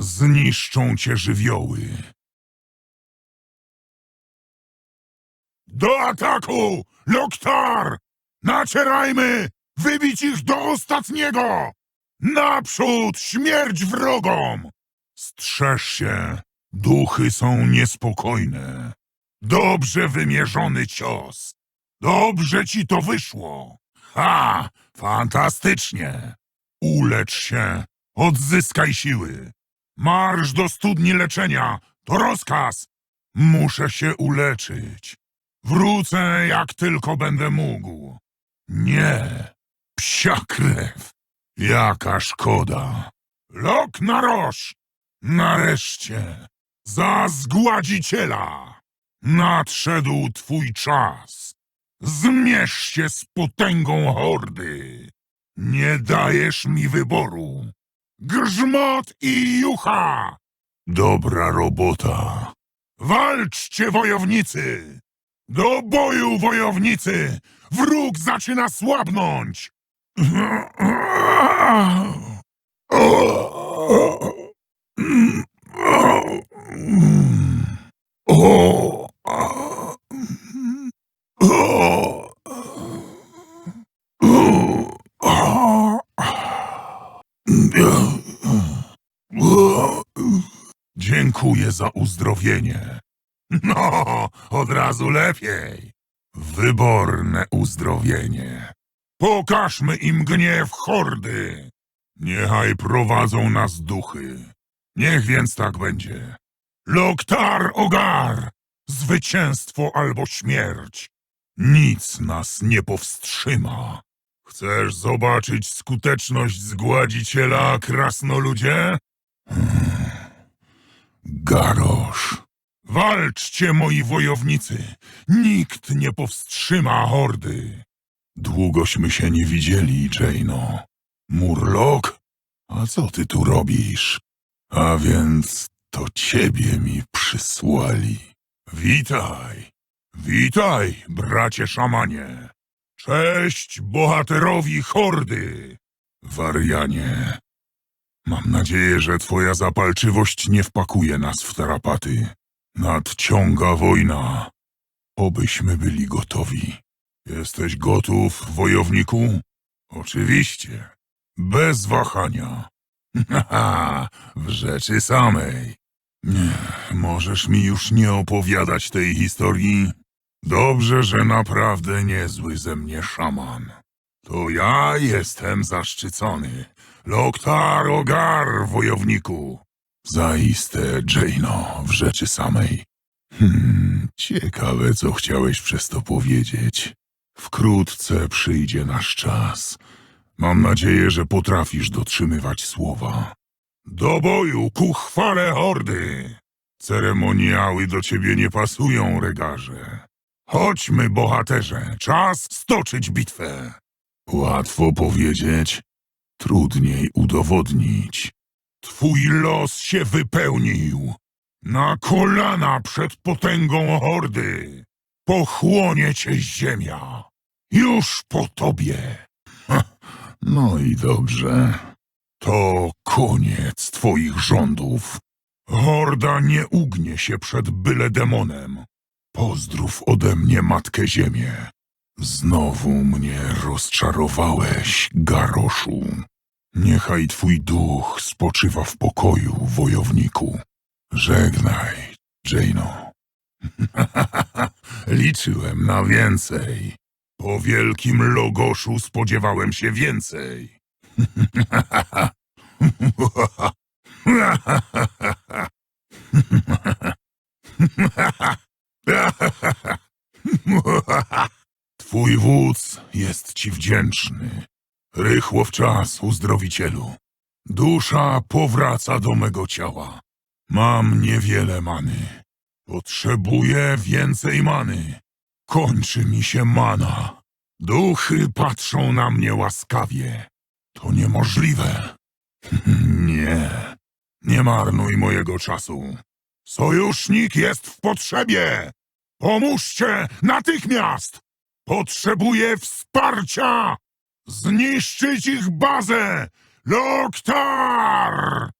Zniszczą cię żywioły. Do ataku! Loktar! Nacierajmy! Wybić ich do ostatniego! Naprzód śmierć wrogom! Strzeż się, duchy są niespokojne. Dobrze wymierzony cios. Dobrze ci to wyszło. Ha! Fantastycznie! Ulecz się, odzyskaj siły. Marsz do studni leczenia, to rozkaz. Muszę się uleczyć. Wrócę, jak tylko będę mógł. Nie, psia krew. Jaka szkoda. Lok na roż. Nareszcie, za zgładziciela. Nadszedł twój czas. Zmierz się z potęgą hordy. Nie dajesz mi wyboru. Grzmot i jucha! Dobra robota. Walczcie, wojownicy! Do boju, wojownicy! Wróg zaczyna słabnąć! Za uzdrowienie. No, od razu lepiej. Wyborne uzdrowienie. Pokażmy im gniew hordy. Niechaj prowadzą nas duchy. Niech więc tak będzie. Loktar Ogar! Zwycięstwo albo śmierć. Nic nas nie powstrzyma. Chcesz zobaczyć skuteczność zgładziciela, krasnoludzie? Garosz. Walczcie, moi wojownicy! Nikt nie powstrzyma hordy! Długośmy się nie widzieli, Jaino. Murlock? A co ty tu robisz? A więc to ciebie mi przysłali. Witaj! Witaj, bracie szamanie! Cześć bohaterowi hordy! Warianie, Mam nadzieję, że twoja zapalczywość nie wpakuje nas w tarapaty. Nadciąga wojna. Obyśmy byli gotowi. Jesteś gotów, wojowniku? Oczywiście. Bez wahania. Haha, w rzeczy samej. Nie, możesz mi już nie opowiadać tej historii? Dobrze, że naprawdę niezły ze mnie szaman. To ja jestem zaszczycony. Loktar Ogar, wojowniku. Zaiste, Jaino, w rzeczy samej. Hmm, ciekawe, co chciałeś przez to powiedzieć. Wkrótce przyjdzie nasz czas. Mam nadzieję, że potrafisz dotrzymywać słowa. Do boju, ku chwale hordy! Ceremoniały do ciebie nie pasują, regarze. Chodźmy, bohaterze, czas stoczyć bitwę. Łatwo powiedzieć, trudniej udowodnić. Twój los się wypełnił. Na kolana przed potęgą hordy. Pochłonie cię ziemia. Już po tobie. No i dobrze. To koniec twoich rządów. Horda nie ugnie się przed byle demonem. Pozdrów ode mnie Matkę Ziemię. Znowu mnie rozczarowałeś, Garoszu. Niechaj twój duch spoczywa w pokoju, wojowniku. Żegnaj, Jaino. Liczyłem na więcej. Po wielkim Logoszu spodziewałem się więcej. Twój wódz jest ci wdzięczny. Rychło w czas, uzdrowicielu. Dusza powraca do mego ciała. Mam niewiele many. Potrzebuję więcej many. Kończy mi się mana. Duchy patrzą na mnie łaskawie. To niemożliwe. Nie. Nie marnuj mojego czasu. Sojusznik jest w potrzebie. Pomóżcie natychmiast! Potrzebuję wsparcia! Zniszczyć ich bazę! Loktar!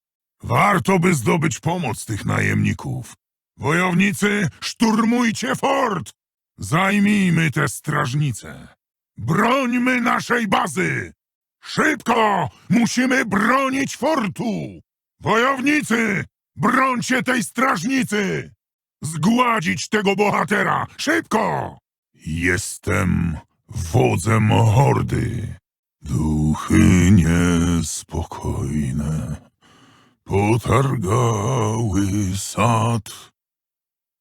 Warto by zdobyć pomoc tych najemników. Wojownicy, szturmujcie fort! Zajmijmy te strażnice. Brońmy naszej bazy! Szybko! Musimy bronić fortu! Wojownicy, brońcie tej strażnicy! Zgładzić tego bohatera! Szybko! Jestem wodzem hordy. Duchy niespokojne potargały sad,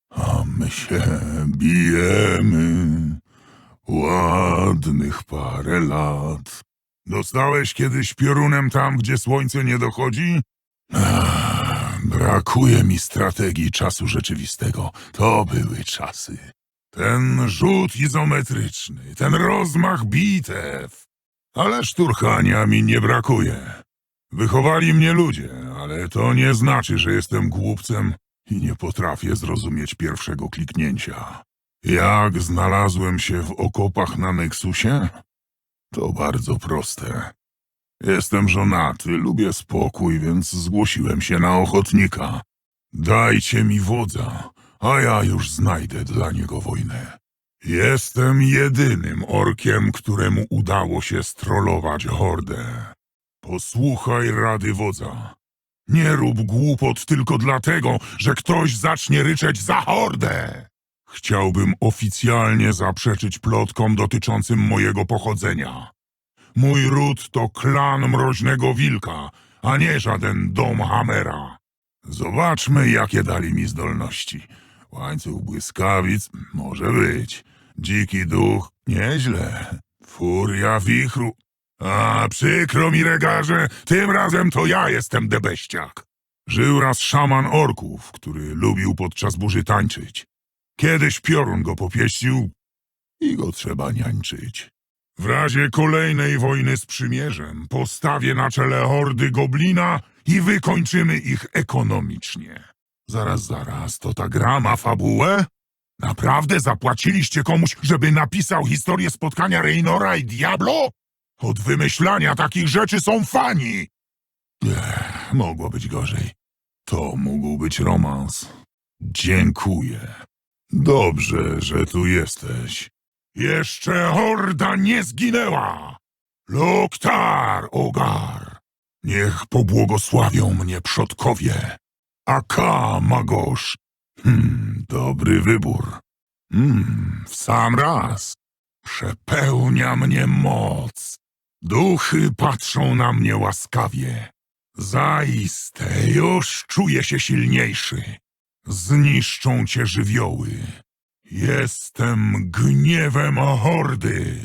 a my się bijemy ładnych parę lat. Dostałeś kiedyś piorunem tam, gdzie słońce nie dochodzi? Brakuje mi strategii czasu rzeczywistego. To były czasy. Ten rzut izometryczny, ten rozmach bitew. Ale szturchania mi nie brakuje. Wychowali mnie ludzie, ale to nie znaczy, że jestem głupcem i nie potrafię zrozumieć pierwszego kliknięcia. Jak znalazłem się w okopach na Nexusie? To bardzo proste. Jestem żonaty, lubię spokój, więc zgłosiłem się na ochotnika. Dajcie mi wodza, a ja już znajdę dla niego wojnę. Jestem jedynym orkiem, któremu udało się strollować hordę. Posłuchaj rady wodza. Nie rób głupot tylko dlatego, że ktoś zacznie ryczeć za hordę. Chciałbym oficjalnie zaprzeczyć plotkom dotyczącym mojego pochodzenia. Mój ród to klan Mroźnego Wilka, a nie żaden dom Hamera. Zobaczmy, jakie dali mi zdolności. Łańcuch błyskawic może być. Dziki duch nieźle. Furia wichru. A przykro mi, regarze, tym razem to ja jestem debeściak. Żył raz szaman orków, który lubił podczas burzy tańczyć. Kiedyś piorun go popieścił i go trzeba niańczyć. W razie kolejnej wojny z przymierzem postawię na czele hordy goblina i wykończymy ich ekonomicznie. Zaraz, zaraz, to ta gra ma fabułę? Naprawdę zapłaciliście komuś, żeby napisał historię spotkania Reynora i Diablo? Od wymyślania takich rzeczy są fani! Ech, mogło być gorzej. To mógł być romans. Dziękuję. Dobrze, że tu jesteś. Jeszcze horda nie zginęła! Loktar, Ogar! Niech pobłogosławią mnie przodkowie. Aka, Magosz. Hmm, dobry wybór. Hmm, w sam raz. Przepełnia mnie moc. Duchy patrzą na mnie łaskawie. Zaiste, już czuję się silniejszy. Zniszczą cię żywioły. Jestem gniewem hordy.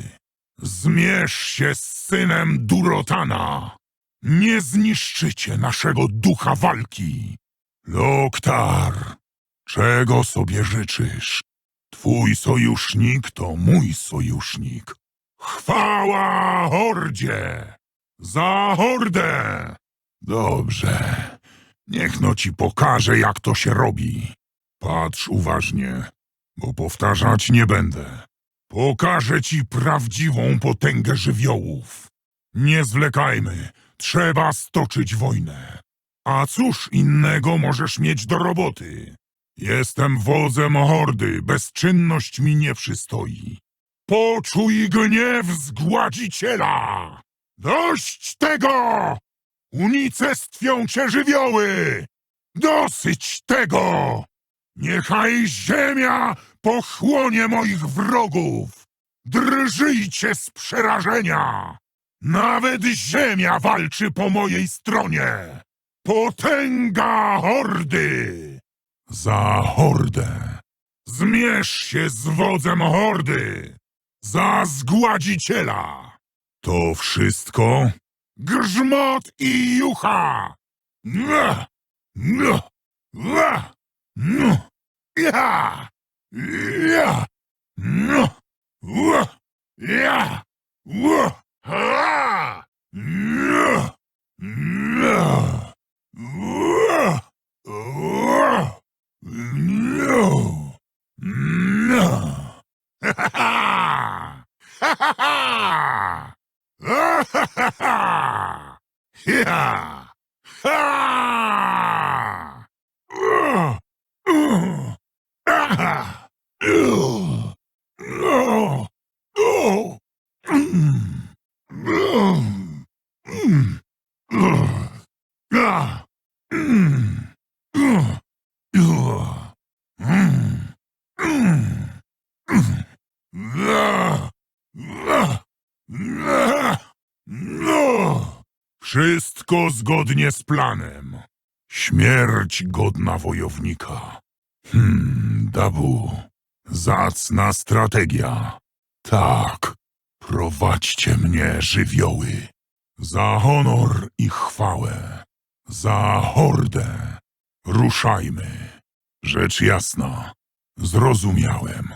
Zmierz się z synem Durotana. Nie zniszczycie naszego ducha walki. Loktar, czego sobie życzysz? Twój sojusznik to mój sojusznik. Chwała hordzie! Za hordę! Dobrze. Niech no ci pokażę, jak to się robi. Patrz uważnie, bo powtarzać nie będę. Pokażę ci prawdziwą potęgę żywiołów. Nie zwlekajmy, trzeba stoczyć wojnę. A cóż innego możesz mieć do roboty? Jestem wodzem hordy, bezczynność mi nie przystoi. Poczuj gniew zgładziciela! Dość tego! Unicestwią cię żywioły! Dosyć tego! Niechaj ziemia pochłonie moich wrogów! Drżyjcie z przerażenia! Nawet ziemia walczy po mojej stronie! Potęga hordy! Za hordę! Zmierz się z wodzem hordy! Za zgładziciela! To wszystko? Grzmot i jucha! Ja! Ja! Ja! Ha! Ha ha ha! Ha ha! Yeah! Ha! Wszystko zgodnie z planem. Śmierć godna wojownika. Hmm, Dabu. Zacna strategia. Tak. Prowadźcie mnie, żywioły. Za honor i chwałę. Za hordę. Ruszajmy. Rzecz jasna. Zrozumiałem.